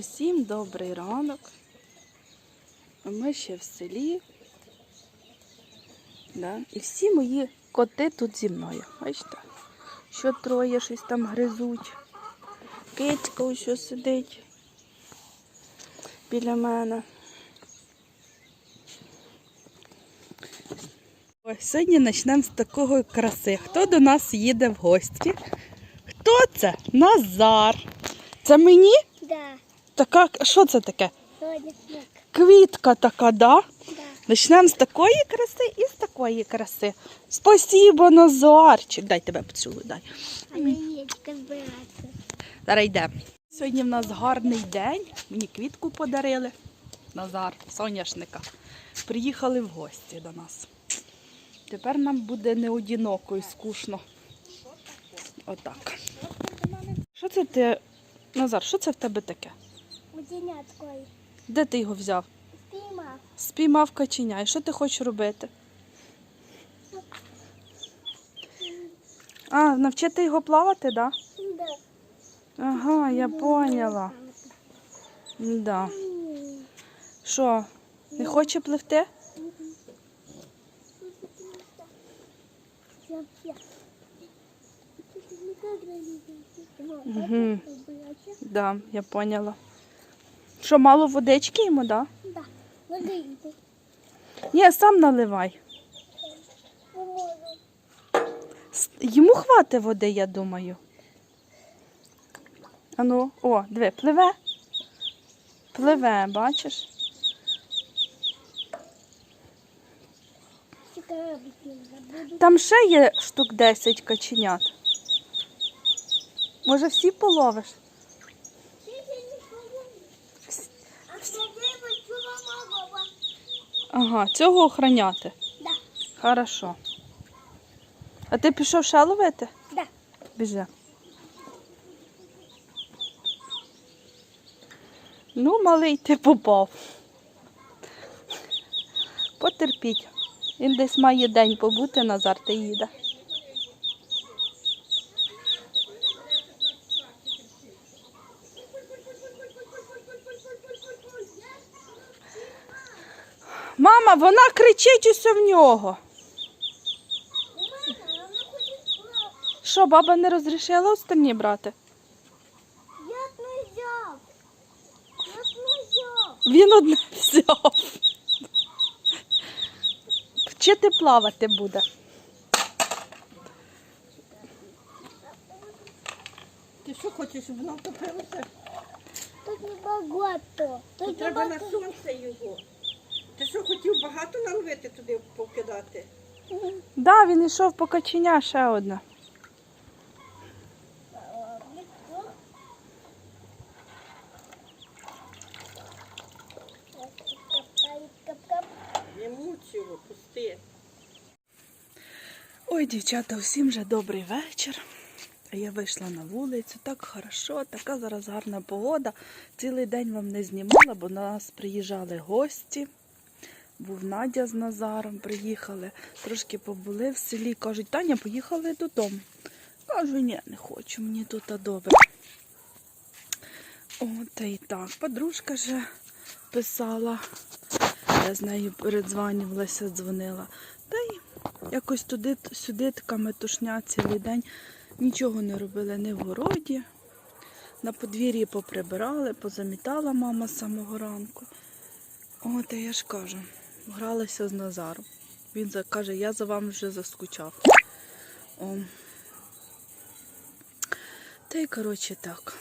Усім добрий ранок. Ми ще в селі. Да? І всі мої коти тут зі мною. Бачите? Що троє щось там гризуть. Кицька ось сидить біля мене. Ось сьогодні почнемо з такої краси. Хто до нас їде в гості? Хто це? Назар. Це мені? Така, що це таке? соняшник. Квітка така, да? Да. Почнемо з такої краси і з такої краси. Спасибо, Назарчик. Дай тебе поцілую, дай. А яєчка збиратися. Зараз йдемо. Сьогодні в нас гарний день. Мені квітку подарили. Назар, соняшника. Приїхали в гості до нас. Тепер нам буде не одиноко і скучно. Отак. Що це ти, Назар, що це в тебе таке? Удіняткою. Де ти його взяв? Спіймав. Спіймав каченя. І що ти хочеш робити? А, навчити його плавати, так? Да? Да. Ага, я поняла. Да. Що, не хоче пливти? Мгм. Да, я поняла. Що, мало водички йому, да? Да. Води йде. Ні, сам наливай. Йому хватить води, я думаю. Ану, о, диви, пливе. Пливе, бачиш? Там ще є штук 10 каченят. Може, всі половиш? А що ви чула мама? Ага, цього охороняти. Да. Хорошо. А ти пішов ще ловити? Да. Біжи. Ну, малий, ти попав. Потерпіть. Він десь має день побути, Назар, ти їде. Мама, вона кричить усе в нього. Що, баба не розрішила остальні брати? Як не взяв? Як не взяв? Він одне взяв. Вчити плавати буде. Ти що хочеш, щоб воно втопилося? Тут не багато. Тут Тут треба на сонце його. Ти що хотів багато наловити туди покидати? Да, він йшов по каченя ще одне. Не муч його, пусти. Ой, дівчата, всім вже добрий вечір. Я вийшла на вулицю, так хорошо, така зараз гарна погода. Цілий день вам не знімала, бо до нас приїжджали гості. Був Надя з Назаром, приїхали, трошки побули в селі. Кажуть, Таня, поїхали додому. Кажу, ні, не хочу, мені тут добре. О, та й так. Подружка вже писала. Я з нею передзванювалася, дзвонила. Та й якось туди, сюди така метушня цілий день. Нічого не робили ні в городі. На подвір'ї поприбирали, позамітала мама з самого ранку. От я ж кажу, гралася з Назаром. Він каже, я за вами вже заскучав. О. Та й коротше так.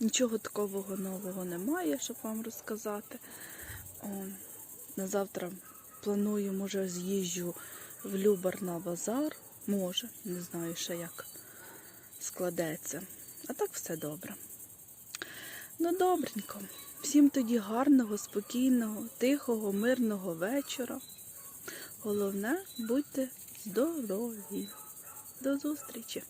Нічого такого нового немає, щоб вам розказати. О, на завтра планую, може, з'їжджу в Любар на базар. Може, не знаю ще як складеться. А так все добре. Ну, добренько. Всім тоді гарного, спокійного, тихого, мирного вечора. Головне, будьте здорові. До зустрічі!